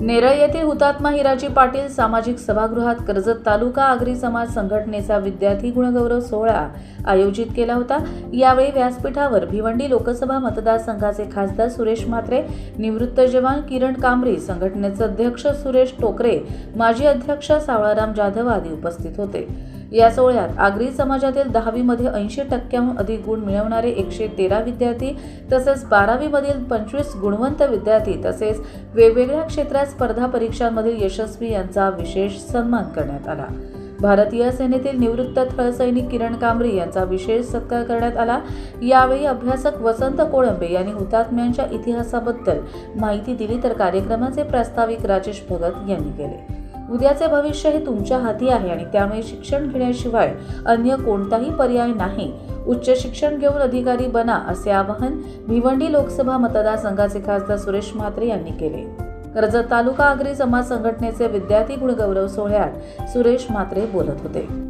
नेरळ येथील हुतात्मा हिराजी पाटील सामाजिक सभागृहात कर्जत तालुका आगरी समाज संघटनेचा विद्यार्थी गुणगौरव सोहळा आयोजित केला होता. यावेळी व्यासपीठावर भिवंडी लोकसभा मतदारसंघाचे खासदार सुरेश म्हात्रे निवृत्त जवान किरण कांबरी संघटनेचे अध्यक्ष सुरेश टोकरे माजी अध्यक्ष सावळाराम जाधव आदी उपस्थित होते. या सोहळ्यात आगरी समाजातील दहावीमध्ये ऐंशी टक्क्याहून अधिक गुण मिळवणारे एकशे तेरा विद्यार्थी तसेच बारावीमधील पंचवीस गुणवंत विद्यार्थी तसेच वेगवेगळ्या क्षेत्रात स्पर्धा परीक्षांमधील यशस्वी यांचा विशेष सन्मान करण्यात आला. भारतीय सेनेतील निवृत्त थळसैनिक किरण कांबरी यांचा विशेष सत्कार करण्यात आला. यावेळी अभ्यासक वसंत कोळंबे यांनी हुतात्म्यांच्या इतिहासाबद्दल माहिती दिली तर कार्यक्रमाचे प्रास्ताविक राजेश भगत यांनी केले. उद्याचे भविष्य हे तुमच्या हाती आहे आणि त्यामुळे शिक्षण घेण्याशिवाय अन्य कोणताही पर्याय नाही. उच्च शिक्षण घेऊन अधिकारी बना असे आवाहन भिवंडी लोकसभा मतदारसंघाचे खासदार सुरेश म्हात्रे यांनी केले. कर्जत तालुका आगरी समाज संघटनेचे विद्यार्थी गुणगौरव सोहळ्यात सुरेश म्हात्रे बोलत होते.